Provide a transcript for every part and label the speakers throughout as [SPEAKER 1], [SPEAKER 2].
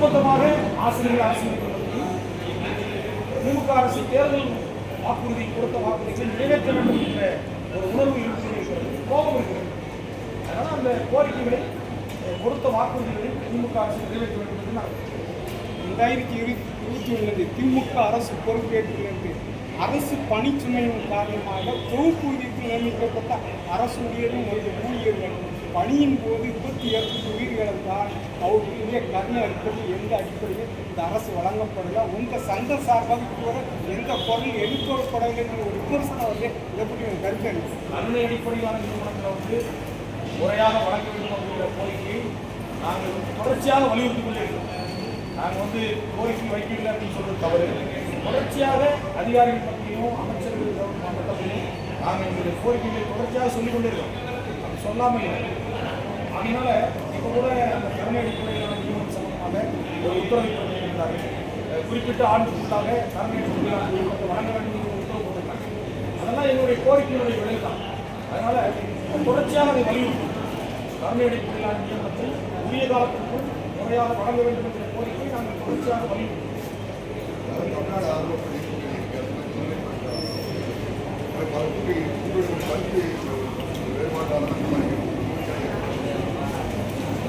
[SPEAKER 1] ஒட்டுமொத்தமாக ஆசிரியர்கள் ஆசிரியர்கள் திமுக அரசு தேர்தல் வாக்குறுதி கொடுத்த வாக்குறுதிகளை நிறைவேற்ற வேண்டும் என்ற ஒரு உணர்வு இருக்கிறது. கோபம் இருக்கிறது. அதனால் அந்த கோரிக்கைகளை கொடுத்த வாக்குறுதிகளை திமுக அரசு நிறைவேற்ற வேண்டும் என்று நான்
[SPEAKER 2] ரெண்டாயிரத்தி இருபத்தி இருபத்தி ஒன்பது திமுக அரசு பொறுப்பேற்கிறது அரசு பணிச்சுமையின் காரணமாக தொகுப்பூதியத்தில் நியமிக்கப்பட்ட அரசு ஊழியர்கள் ஊழியர் வேண்டும். பணியின் போது விபத்து ஏற்பட்டு தான் அவர்களுடைய கருணை அடிப்படை எந்த அடிப்படையில் இந்த அரசு வழங்கப்படல. உங்கள் சங்க சார்பாக இதுவரை எந்த பொருள் எடுக்கப்படவில்லை என்ற ஒரு விமர்சனம் வந்து இதை பற்றி உங்கள் கருத்து என்ன?
[SPEAKER 1] கருணை அடிப்படையிலான நிறுவனங்களை வந்து முறையாக வழங்க வேண்டும் அப்படிங்கிற கோரிக்கையை நாங்கள் வந்து தொடர்ச்சியாக வலியுறுத்தி கொண்டிருக்கிறோம். நாங்கள் வந்து கோரிக்கை வைக்கவில்லை அப்படின்னு சொல்றது தவறு. தொடர்ச்சியாக அதிகாரிகள் பற்றியும் அமைச்சர்கள் மட்டத்திலையும் நாங்கள் எங்களுடைய கோரிக்கைகளை தொடர்ச்சியாக சொல்லிக் கொண்டிருக்கிறோம். சொல்லாமல். இல்லை அதனால இப்போ கூட அந்த கருணை அடிப்படையிலான நியமனம் சம்பந்தமாக ஒரு உத்தரவை போட்டிருந்தார்கள் அஹ் குறிப்பிட்ட ஆண்டுக்குள்ளாக கருணை அடிப்படையிலான நியமனத்தை வழங்க வேண்டும் என்று உத்தரவு போட்டிருக்காங்க. அதெல்லாம் என்னுடைய கோரிக்கையினுடைய விளைவு தான் அதனால தொடர்ச்சியாக அதை வலியுறுத்தும் கருணை அடிப்படையிலான நியமனத்தை உரிய காலத்திற்குள் முறையாக வழங்க வேண்டும் என்ற கோரிக்கை நாங்கள் தொடர்ச்சியாக வலியுறுத்தும்
[SPEAKER 3] தமிழ்நாடு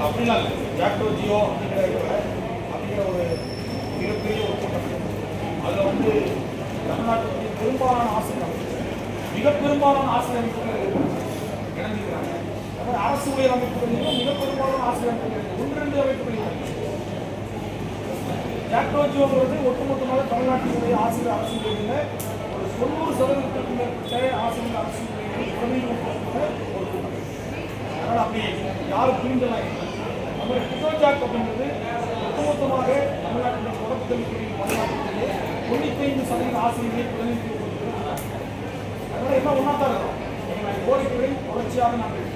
[SPEAKER 1] அப்படிலாம் இல்லை ஜாக்டோ ஜியோ அப்படிங்கிற அப்படிங்கிற ஒரு மிகப்பெரிய ஒரு கூட்டம் அதில் வந்து தமிழ்நாட்டில் பெரும்பாலான ஆசிரியர் மிக பெரும்பாலான ஆசிரியர் அமைப்புகள் இணைஞ்சிருக்கிறாங்க அது அரசு உயர் அமைப்புகளிலும் மிக பெரும்பாலான ஆசிரியர் அமைப்புகள் ஒன்று ரெண்டு அமைப்புகள் ஜாக்டோ ஜியோங்கிறது ஒட்டுமொத்தமாக தமிழ்நாட்டினுடைய ஆசிரியர் அரசு ஒரு தொண்ணூறு சதவீதத்திற்கு மேற்பட்ட ஆசிரியர் அரசு ஊழியர்கள் பிரதிநிதித்துவப்படுத்த ஒரு கூட்டம் அதனால் அப்படி யாரும் புரிந்தலாம் இல்லை நம்ம குற்றச்சாட்டு அப்படின்றது ஒட்டுமொத்தமாக தமிழ்நாட்டின் தொடக்க கல்வித்துறையின் பணியாற்றத்திலே தொண்ணூத்தைந்து சதவீத ஆசிரியர்களை பிரதிநிதித்துவப்படுத்துகிறார் அதனால் எல்லாம் ஒன்றா தான் இருக்கும் கோரிக்கைகளை தொடர்ச்சியாக நாங்கள்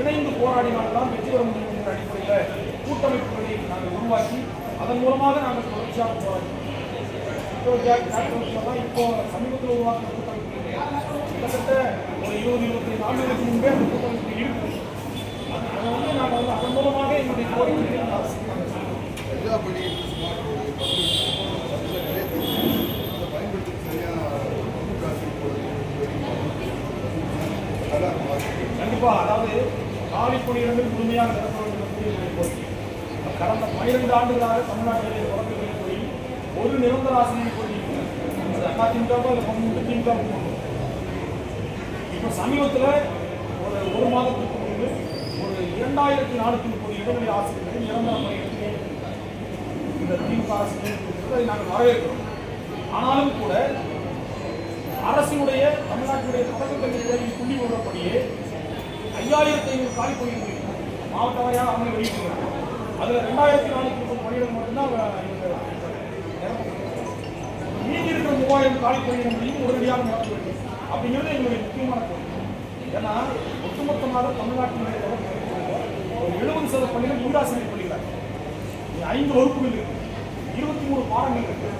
[SPEAKER 1] இணைந்து போராடினால்தான் வெற்றி பெற முடியும் என்ற அடிப்படையில் கூட்டமைப்புகளை நாங்கள் உருவாக்கி அதன் மூலமாக நாங்கள் தொடர்ச்சியாக போராடினோம் இப்போ இப்போ சமீபத்தில் உருவாக்கின கூட்டமைப்பு. கிட்டத்தட்ட ஒரு இருபது இருபத்தைந்து ஆண்டுகளுக்கு முன்பே அந்த கூட்டமைப்பு இருக்குது அதை வந்து நாங்கள் வந்து அதன் மூலமாக எங்களுடைய கோரிக்கைகளை நாங்கள் காலி முழுமையாக நிரப்ப வேண்டும் என்று கோரிக்கை கடந்த பனிரெண்டு ஆண்டுகளாக தமிழ்நாட்டிலே தொடக்கத்தில் போய் ஒரு நிரந்தர ஆசிரியர் போய் அது அதிமுக இல்லை பங்கு திமுக இப்போ சமீபத்தில் ஒரு ஒரு மாதத்துக்கு முன்பு ஒரு இரண்டாயிரத்தி நானூற்றி முப்பது இடைவெளி ஆசிரியர்கள் நிரந்தர பணியிடத்தில் இந்த திமுக ஆசிரியர் நாங்கள் வரவேற்கிறோம். ஆனாலும் கூட அரசினுடைய தமிழ்நாட்டினுடைய தொடக்க கல்வி ஐயாயிரத்தி ஐநூறு காலி பணியிடங்கள் மாவட்ட வாரியாக அவங்க வெளியிட்டிருக்காங்க அதில் ரெண்டாயிரத்தி நானூற்றி முப்பது பணியிடங்கள் மட்டும்தான் மீதி இருக்கிற மூவாயிரம் காலி பணியிடங்களையும் உடனடியாக நிரப்ப வேண்டும் அப்படிங்கிறது எங்களுடைய முக்கியமான கோரிக்கை. ஏன்னா ஒட்டுமொத்தமாக தமிழ்நாட்டினுடைய ஒரு எழுபது சதவீத பள்ளிகள் ஊராசிரியர் பள்ளிகள் ஐந்து வகுப்புகள் இருக்கு. இருபத்தி மூணு பாடங்கள் இருக்கு.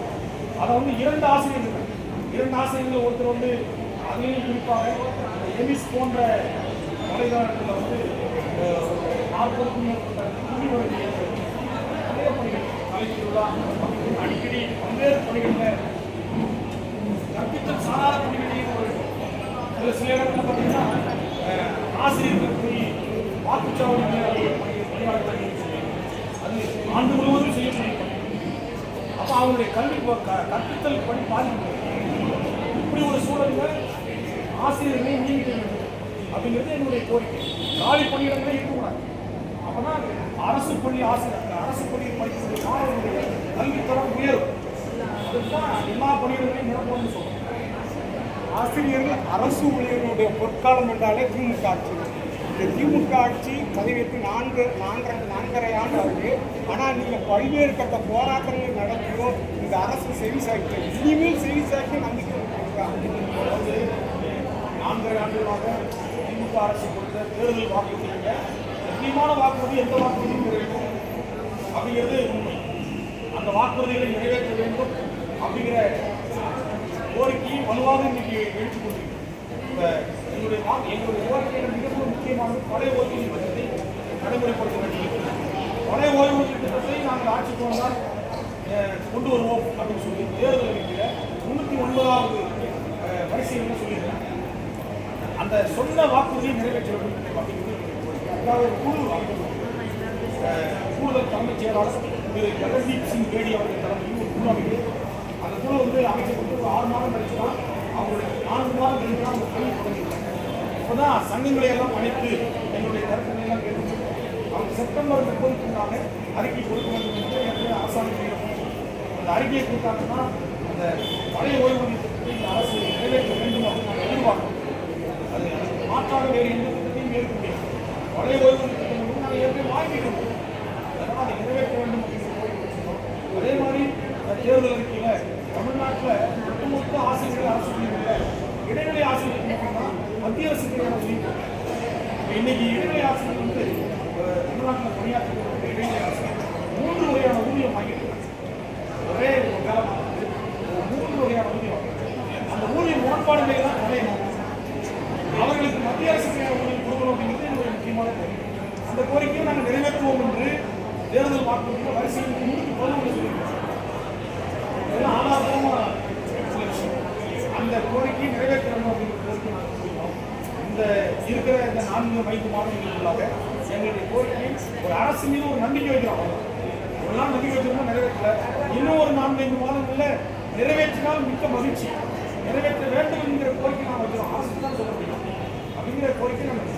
[SPEAKER 1] அதை வந்து இரண்டு ஆசிரியர்கள் இரண்டு ஆசிரியர்கள் ஒருத்தர் வந்து அதுலேயும் குறிப்பாக எமிஸ் போன்ற வலைதளத்தில் வந்து அஹ், நிறைய பணிகள் கலை அடிக்கடி பல்வேறு பணிகளில் கற்பித்தல் பணிகளையும் சில இடத்துல பார்த்தீங்கன்னா ஆசிரியர்கள் போய் வாக்குச்சாவடி பணியாளர்கள் பணி- அது ஆண்டு முழுவதும் செய்யக்கூடிய அப்போ அவங்களுடைய கல்வி க- கற்பித்தல் பணி பாதிப்பு இப்படி ஒரு சூழலில் ஆசிரியர்களை நியமிக்க வேண்டும் அப்படிங்கிறது என்னுடைய கோரிக்கை. காலி பணியிடங்களே இருக்கக்கூடாது அப்பதான் அரசு பள்ளி ஆசிரியர் அரசு பள்ளியில் படிக்கக்கூடிய மாணவர்களுடைய கல்வித்தரம் உயரும். அதுதான் எல்லா பணியிடங்களையும் நிரப்பணும்னு சொல்றோம்.
[SPEAKER 2] ஆசிரியர்கள் அரசு ஊழியர்களுடைய பொற்காலம் என்றாலே திமுக ஆட்சி. இந்த திமுக ஆட்சி பதவியேற்று நான்கு நான்கரை நான்கரை ஆண்டு ஆகுது ஆனால் நீங்கள் பல்வேறு கட்ட போராட்டங்கள் நடத்தியும் இந்த அரசு செவி சாய்க்கு இனிமேல் செவி சாய்க்க நம்பிக்கை
[SPEAKER 1] நான்கரை ஆண்டுகளாக திமுக அரசு கொடுத்த தேர்தல் வாக்குறுதிங்க முக்கியமான வாக்குறுதி எந்த வாக்குறுதியும் நிறைவேற்றும் அப்படிங்கிறது உண்மை. அந்த வாக்குறுதிகளை நிறைவேற்ற வேண்டும் அப்படிங்கிற கோரிக்கையை வலுவாக இன்னைக்கு எழுத்துக் கொண்டிருக்கிறோம். இப்போ எங்களுடைய வாக்கு எங்களுடைய கோரிக்கைகள் மிகவும் முக்கியமானது பழைய ஓய்வூதிய திட்டத்தை நடைமுறைப்படுத்த வேண்டியிருக்கிறது பழைய ஓய்வூதிய திட்டத்தை நாங்கள் ஆட்சிக்கு வந்தால் கொண்டு வருவோம் அப்படின்னு சொல்லி தேர்தல் அறிக்கையில் முன்னூற்றி ஒன்பதாவது அஹ், வரிசையில் சொல்லியிருக்காங்க அந்த சொன்ன வாக்குறுதியை நிறைவேற்ற வேண்டும் அப்படிங்கிறது எங்களுடைய குழு கூடுதல் தலைமைச் செயலாளர் திரு ஜெகதீப் சிங் பேடி அவர்கள் தலைமையில் ஒரு குழு அமைக்கிறது அந்த குழு வந்து அமைக்கப்பட்டு ஒரு ஆறு மாதம் கழிச்சு தான் அவங்களுடைய நான்கு மாதம் கழிச்சு தான் அவங்க பணி தொடங்கியிருக்காங்க. இப்போதான் சங்கங்களை எல்லாம் அழைத்து எங்களுடைய கருத்துக்களை எல்லாம் கேட்டு அவங்க செப்டம்பர் முப்பதுக்கு முப்பதுக்குள்ளாக அறிக்கை கொடுக்க வேண்டும் என்று ஏற்கனவே அரசாங்கம் செய்யணும். அந்த அறிக்கையை கொடுத்தாங்கன்னா அந்த பழைய ஓய்வூதிய அரசு நிறைவேற்ற வேண்டும் அப்படின்னு நாங்கள் எதிர்பார்க்கிறோம். மாற்றாக வேறு எந்த திட்டத்தையும் முடியாது பழைய ஓய்வூதிய நாங்கள் ஏற்கனவே வாங்கிட்டோம் அதனால் அதை நிறைவேற்ற வேண்டும் அதே மாதிரி தேர்தல் அறிக்கையில் தமிழ்நாட்டில் ஒட்டுமொத்த ஆசிரியர்கள் அரசு பள்ளிகளில் இடைநிலை ஆசிரியர்கள் மட்டும்தான் மத்திய அரசு கிடையாது இன்னைக்கு இடைநிலை ஆசிரியர் வந்து தமிழ்நாட்டில் பணியாற்றக்கூடிய இடைநிலை ஆசிரியர் மூன்று வகையான ஊதியம். வாங்கிட்டு ஒரே காலமாக மூன்று வகையான ஊதியம் அந்த ஊதிய முரண்பாடுகளை தான் கலையணும் அவர்களுக்கு மத்திய அரசு ஊதியம் கொடுக்கணும் அப்படிங்கிறது என்னுடைய முக்கியமான கோரிக்கை இந்த கோரிக்கையை நாங்கள் நிறைவேற்றுவோம் என்று தேர்தல் வாக்குறுதியில் வரிசையில் முன்னூற்றி பதினொன்று சொல்லியிருக்கோம் இதெல்லாம் ஆதாரமாக சில விஷயம் அந்த கோரிக்கையை நிறைவேற்றணும் வேண்டும் அப்படிங்கிற கோரிக்கை நாங்கள் சொல்லியிருக்கோம் இந்த இருக்கிற இந்த நான்கு ஐந்து மாநிலங்களுக்குள்ளாக எங்களுடைய கோரிக்கையை ஒரு அரசு மீது ஒரு நம்பிக்கை வைக்கிறோம். ஒரு நாள் நம்பிக்கை வச்சிருந்தோம் நிறைவேற்றல. இன்னும் ஒரு நான்கு ஐந்து மாதங்கள்ல நிறைவேற்றினால் மிக்க மகிழ்ச்சி. நிறைவேற்ற வேண்டும் என்கிற கோரிக்கை நாம் வைக்கிறோம். அரசு தான் சொல்ல முடியும். அப்படிங்கிற கோரிக்கை நம்ம